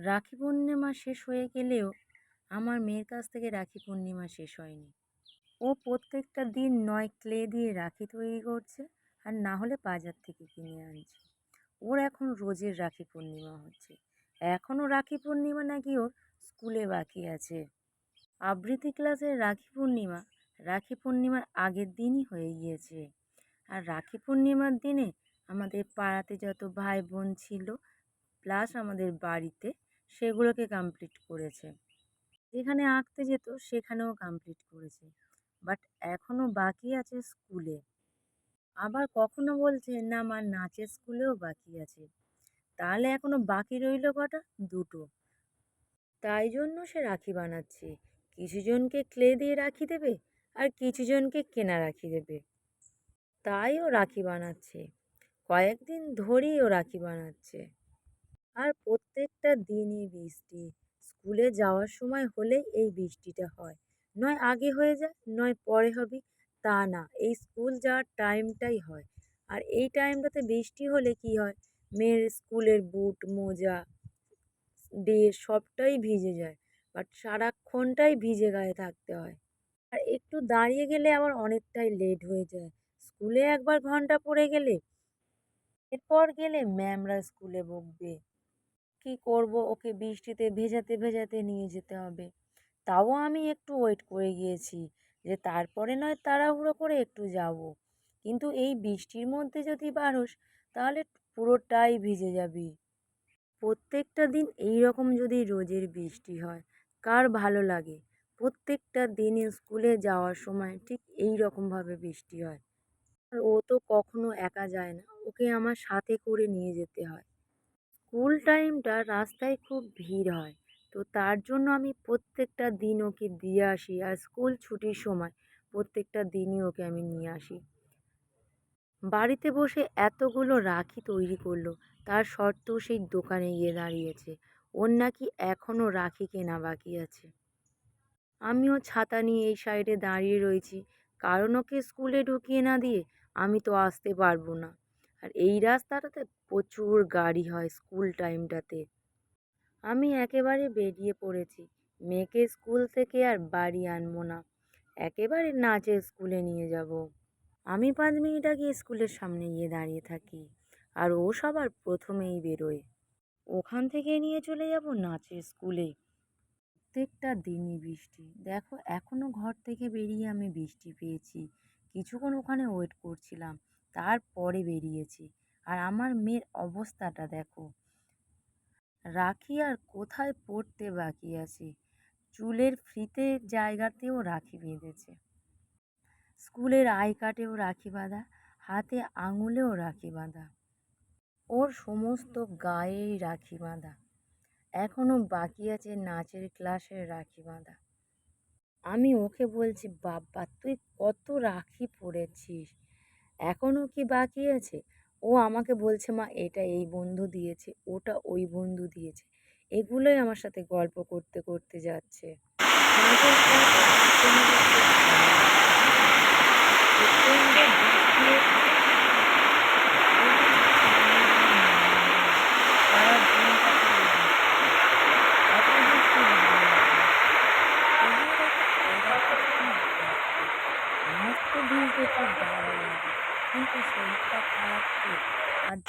রাখি পূর্ণিমা শেষ হয়ে গেলেও আমার মেয়ের কাছ থেকে রাখি পূর্ণিমা শেষ হয়নি। ও প্রত্যেকটা দিন নয় ক্লে দিয়ে রাখি তৈরি করছে আর না হলে বাজার থেকে কিনে আনছে। ওর এখন রোজের রাখি পূর্ণিমা হচ্ছে। এখনও রাখি পূর্ণিমা নাকি ওর স্কুলে বাকি আছে। আবৃত্তি ক্লাসের রাখি পূর্ণিমা রাখি পূর্ণিমার আগের দিনই হয়ে গিয়েছে। আর রাখি পূর্ণিমার দিনে আমাদের পাড়াতে যত ভাই বোন ছিল প্লাস আমাদের বাড়িতে সেগুলোকে কমপ্লিট করেছে। যেখানে আঁকতে যেত, সেখানেও কমপ্লিট করেছে। বাট এখনও বাকি আছে স্কুলে। আবার কখনো বলছে, না আমার নাচের স্কুলেও বাকি আছে। তাহলে এখনও বাকি রইল কটা? দুটো। তাই জন্য সে রাখি বানাচ্ছে। কিছুজনকে ক্লে দিয়ে রাখি দেবে, আর কিছুজনকে কেনা রাখি দেবে। তাই ও রাখি বানাচ্ছে। কয়েকদিন ধরেই ও রাখি বানাচ্ছে। আর প্রত্যেকটা দিনই বৃষ্টি। স্কুলে যাওয়ার সময় হলেই এই বৃষ্টিটা হয়। নয় আগে হয়ে যায়, নয় পরে হবে, তা না। এই স্কুল যাওয়ার টাইমটাই হয়। আর এই টাইমটাতে বৃষ্টি হলে কি হয়? মেয়ের স্কুলের বুট, মোজা ড্রেস সবটাই ভিজে যায়। বাট সারাক্ষণটাই ভিজে গায়ে থাকতে হয়। আর একটু দাঁড়িয়ে গেলে আবার অনেকটাই লেট হয়ে যায়। স্কুলে একবার ঘণ্টা পড়ে গেলে, এরপর গেলে ম্যামরা স্কুলে বকবে। কী করব? ওকে বৃষ্টিতে ভেজাতে ভেজাতে নিয়ে যেতে হবে। তাও আমি একটু ওয়েট করে গিয়েছি যে তারপরে নয় তাড়াহুড়ো করে একটু যাব। কিন্তু এই বৃষ্টির মধ্যে যদি বারোস, তাহলে পুরোটাই ভিজে যাবি। প্রত্যেকটা দিন এই রকম যদি রোজের বৃষ্টি হয়, কার ভালো লাগে? প্রত্যেকটা দিনে স্কুলে যাওয়ার সময় ঠিক এই রকমভাবে বৃষ্টি হয়। আর ও তো কখনো একা যায় না, ওকে আমার সাথে করে নিয়ে যেতে হয়। স্কুল টাইমটা রাস্তায় খুব ভিড় হয়। তো তার জন্য আমি প্রত্যেকটা দিন ওকে দিয়ে আসি আর স্কুল ছুটির সময় প্রত্যেকটা দিনই ওকে আমি নিয়ে আসি। বাড়িতে বসে এতগুলো রাখি তৈরি করল, তার সত্ত্বেও সেই দোকানে গিয়ে দাঁড়িয়েছে। ওর নাকি এখনও রাখি কেনা বাকি আছে। আমিও ছাতা নিয়ে এই সাইডে দাঁড়িয়ে রয়েছি, কারণ ওকে স্কুলে ঢুকিয়ে না দিয়ে আমি তো আসতে পারব না। আর এই রাস্তাটাতে প্রচুর গাড়ি হয় স্কুল টাইমটাতে। আমি একেবারে বেরিয়ে পড়েছি। মেয়েকে স্কুল থেকে আর বাড়ি আনব না। একেবারে নাচের স্কুলে নিয়ে যাব। আমি পাঁচ মিনিট আগে স্কুলের সামনে গিয়ে দাঁড়িয়ে থাকি আর ও সবার প্রথমেই বেরোয়। ওখান থেকে নিয়ে চলে যাব নাচের স্কুলে। প্রত্যেকটা দিনই বৃষ্টি। দেখো এখনও ঘর থেকে বেরিয়ে আমি বৃষ্টি পেয়েছি। কিছুক্ষণ ওখানে ওয়েট করছিলাম। তারপরে বেরিয়েছি। আর আমার মেয়ের অবস্থাটা দেখো। রাখি আর কোথায় পড়তে বাকি আছে? চুলের ফ্রিতে জায়গাতেও রাখি বেঁধেছে। স্কুলের আই কার্ডেও রাখি বাঁধা, হাতে আঙুলেও রাখি বাঁধা। ওর সমস্ত গায়েই রাখি বাঁধা। এখনও বাকি আছে নাচের ক্লাসের রাখি বাঁধা। আমি ওকে বলছি বাবা তুই কত রাখি পড়েছিস? এখনও কি বাকি আছে ও আমাকে বলছে মা এটা এই বন্ধু দিয়েছে ওটা ওই বন্ধু দিয়েছে এগুলোই আমার সাথে গল্প করতে করতে যাচ্ছে interesting, but I have to. And,